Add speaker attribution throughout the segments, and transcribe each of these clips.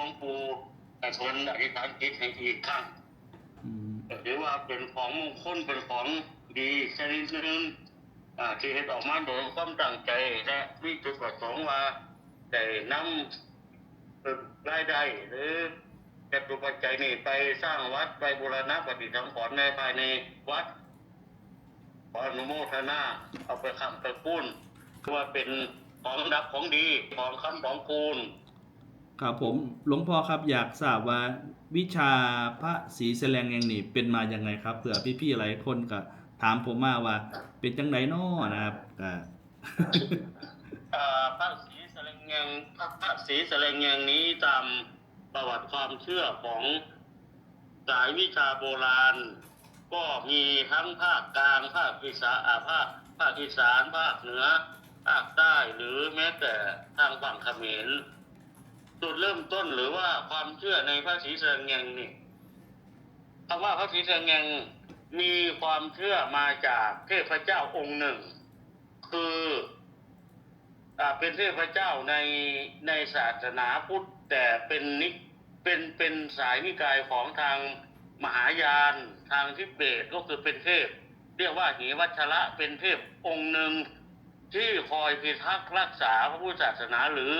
Speaker 1: หลวงปู่แต่ทนอธิษฐานจิตให้อีกครั้งหรือว่าเป็นของมงคลเป็นของดีชนิดนึงที่เห็นออกมาโดยความตั้งใจและมีจุดประสงค์ว่าได้นำเป็นรายได้หรือจะตุปัจจัยนี่ไปสร้างวัดไปบูรณะปฏิสังขรณ์ในภายในวัดขออนุโมทนาเอาไปคำไปปุ้นคือว่าเป็นของดับของดีของคำของคูณ
Speaker 2: ครับผมหลวงพ่อครับอยากทราบว่าวิชาพระศรีแสดงแยงนี่เป็นมาอย่างไงครับเผื่อพี่ๆหลายคนก็ถามผมมาว่า เป็นจังไดน้อนะครับ
Speaker 1: อ่อพระศรีแสลงเงงพระพระศรีแสลงเงงนี้ตามประวัติความเชื่อของสายวิชาโบราณ ก็มีทั้งภาคกลางภาคอีสานภาคภาคอีสานภาคเหนือภาคใต้หรือแม้แต่ทางฝั่งเขมร จุดเริ่มต้นหรือว่าความเชื่อในพระศรีสะเลงเงงนี่คำว่าพระศรีสะเลงเงงมีความเชื่อมาจากเทพเจ้าองค์หนึ่ง คืออ่าเป็นเทพเจ้าในในศาสนาพุทธแต่เป็นนิเป็นเป็นสายนิกายของทางมหายานทางทิเบตก็คือเป็นเทพ เรียกว่าหีวัชระเป็นเทพองค์หนึ่งที่คอยพิทักษ์รักษาพระพุทธศาสนาหรือ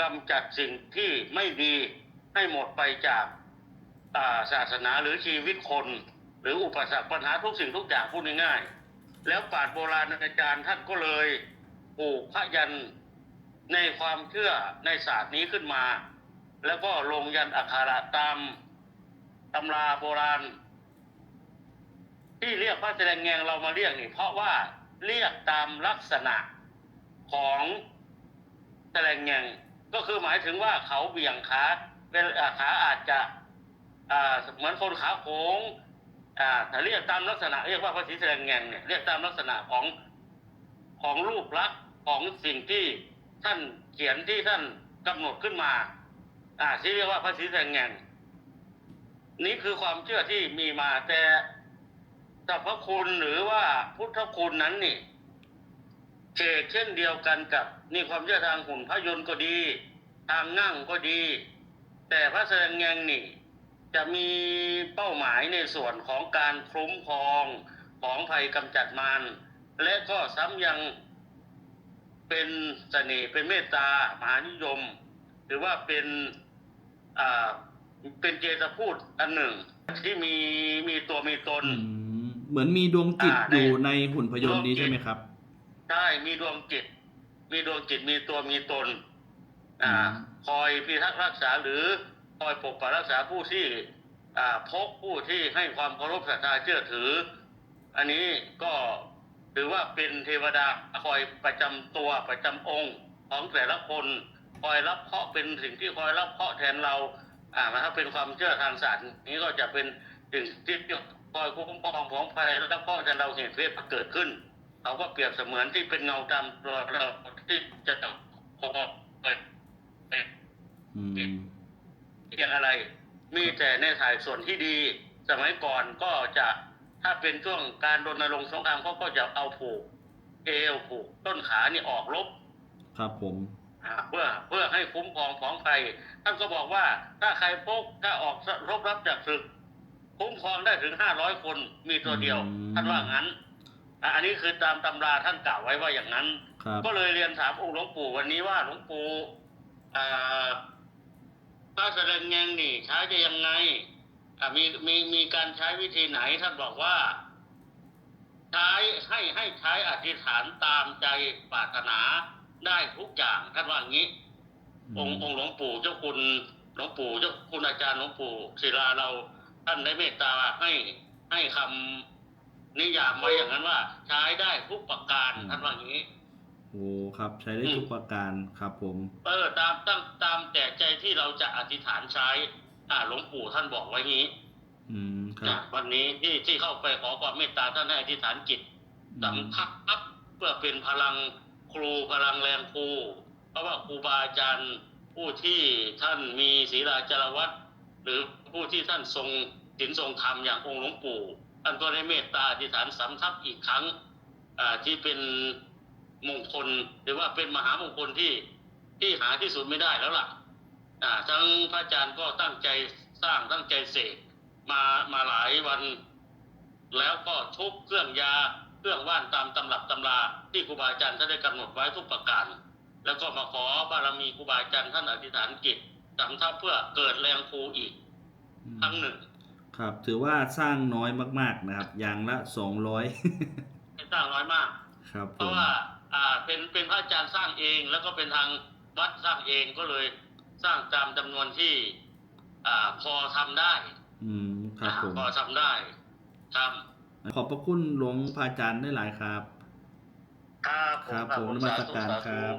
Speaker 1: กำจัดสิ่งที่ไม่ดีให้หมดไปจากาศาสนาหรือชีวิตคน หรืออุปสรรคปัญหาทุกสิ่งทุกอย่างพูดง่ายๆแล้วปราชญ์โบราณอาจารย์ท่านก็เลยปลูกพระยันในความเชื่อในศาสตร์นี้ขึ้นมา แล้วก็ลงยันอักขระตามตำราโบราณ ที่เรียกพระแสดงแงงเรามาเรียกนี่ เพราะว่าเรียกตามลักษณะของแสดงแงง ก็คือหมายถึงว่าเขาเบี่ยงขาเป็นขาอาจจะอ่าเหมือนคนขาโค้งอ่าถ้าเรียกตามลักษณะเรียกว่าพระศรีแสดงแงงเนี่ยเรียกตามลักษณะของของรูปลักษณ์ของสิ่งที่ท่านเขียนที่ท่านกำหนดขึ้นมา อ่าที่เรียกว่าพระศรีแสดงแงงนี่คือความเชื่อที่มีมาแต่สรรพคุณหรือว่าพุทธคุณนั้นนี่ เชกเช่นเดียวกันกับนี่ความเชื่อทางหุ่นพยนต์ก็ดี ทางนั่งก็ดี แต่พระแสดงแงงนี่จะมีเป้าหมายในส่วนของการคุ้มครองของภัยกำจัดมารและก็ซ้ำยังเป็นเสน่ห์เป็นเมตตามหานิยม หรือว่าเป็นอ่าเป็นเจตพูดอันหนึ่ง ที่มีมีตัวมีตน
Speaker 2: อืมเหมือนมีดวงจิต
Speaker 1: อ่า
Speaker 2: อยู่
Speaker 1: ใน
Speaker 2: ในหุ่นพยนต์นี้
Speaker 1: ดวงจิต
Speaker 2: ใช่ไหมครับ
Speaker 1: ใช่มีดวงจิต มีดวงจิตมีตัวมีตน อ่า
Speaker 2: อืม
Speaker 1: คอยพิทักษ์รักษาหรือคอยปกปักรักษาผู้ที่ อ่าพกผู้ที่ให้ความเคารพศรัทธาเชื่อถือ อันนี้ก็ถือว่าเป็นเทวดาคอยประจำตัวประจำองค์ของแต่ละคน คอยรับเคราะห์เป็นสิ่งที่คอยรับเคราะห์แทนเรา อ่าถ้าเป็นความเชื่อทางศาสตร์นี้ก็จะเป็นสิ่งที่คอยคุ้มครองของภัยและรับเคราะห์แทนเราเหตุเพศเกิดขึ้น เขาก็เปรียบเสมือนที่เป็นเงาตามตัวเราที่จะต้องคงไปไป
Speaker 2: อืม
Speaker 1: เพียงอะไร มีแต่ในถ่ายส่วนที่ดี สมัยก่อนก็จะถ้าเป็นช่วงการรณรงค์สงครามเขาก็จะเอาผูกเอวผูกต้นขานี่ออกรบ
Speaker 2: ครับผม
Speaker 1: อ่าเพื่อเพื่อให้คุ้มครองของภัยท่านก็บอกว่าถ้าใครพกถ้าออกรบรับจากศึก คุ้มครองได้ถึงห้าร้อยคนมีตัวเดียว
Speaker 2: อืม
Speaker 1: ท่านว่างั้น อะอันนี้คือตามตำราท่านกล่าวไว้ว่าอย่างนั้น
Speaker 2: ครับ
Speaker 1: ก็เลยเรียนถามองค์หลวงปู่วันนี้ว่าหลวงปู่อ่าพระแสดงแงงนี่ใช้จะยังไงอ่ามีมีมีการใช้วิธีไหนท่านบอกว่า ใช้ให้ให้ใช้อธิษฐานตามใจปรารถนาได้ทุกอย่างท่านว่าอย่างนี้องค์องค์หลวงปู่เจ้าคุณหลวงปู่เจ้าคุณอาจารย์หลวงปู่ศิลาเราท่านได้เมตตาให้ให้คำ นิยามไว้อย่างนั้นว่า ใช้ได้ทุกประการท่านว่าอย่างนี้
Speaker 2: โอ้ครับ ใช้ได้ทุกประการครับผม
Speaker 1: เออตามตามตามแต่ใจที่เราจะอธิษฐานใช้ อ่าหลวงปู่ท่านบอกไว้งี้
Speaker 2: อืมครั
Speaker 1: นะ
Speaker 2: บ
Speaker 1: วันนี้ที่ที่เข้าไปขอความเมตตาท่านให้อธิษฐานจิต
Speaker 2: อื
Speaker 1: สำ
Speaker 2: ม
Speaker 1: ทับปั๊บเพื่อเป็นพลังครูพลังแรงครูเพราะว่าครูบาอาจารย์ผู้ที่ท่านมีศีลาจารวัตรหรือผู้ที่ท่านทรง ศีลทรงธรรมอย่างองค์หลวงปู่ท่านก็ได้เมตตาอธิษฐานสำทับอีกครั้งที่เป็นมงคลหรือว่าเป็นมหามงคลที่ที่หาที่สุดไม่ได้แล้วล่ะทั้งพระอาจารย์ก็ตั้งใจสร้างตั้งใจเสกมามาหลายวัน แล้วก็ทุกเครื่องยาเครื่องว่านตามตำรับตำราที่ครูบาอาจารย์ท่านได้กำหนดไว้ทุกประการ แล้วก็มาขอบารมีครูบาอาจารย์ท่านอธิษฐานจิตสำทับเพื่อเกิดแรงครูอีกครั้งหนึ่ง
Speaker 2: ครับ ถือว่าสร้างน้อยมาก ๆ นะครับ อย่างละสองร้อย
Speaker 1: ไม่สร้างน้อยมาก
Speaker 2: ครับผ
Speaker 1: เพราะ
Speaker 2: ม
Speaker 1: ว่าอ่าเป็นเป็นพระอาจารย์สร้างเองแล้วก็เป็นทางวัดสร้างเองก็เลยสร้างตามจำนวนที่ อ่าพอทำได้
Speaker 2: อืมครับผม
Speaker 1: พอทำได้ครับ
Speaker 2: ขอบพระคุณหลวงพระอาจารย์ได้หลายครับ
Speaker 1: ครับ
Speaker 2: ครับผมนมัสการครับ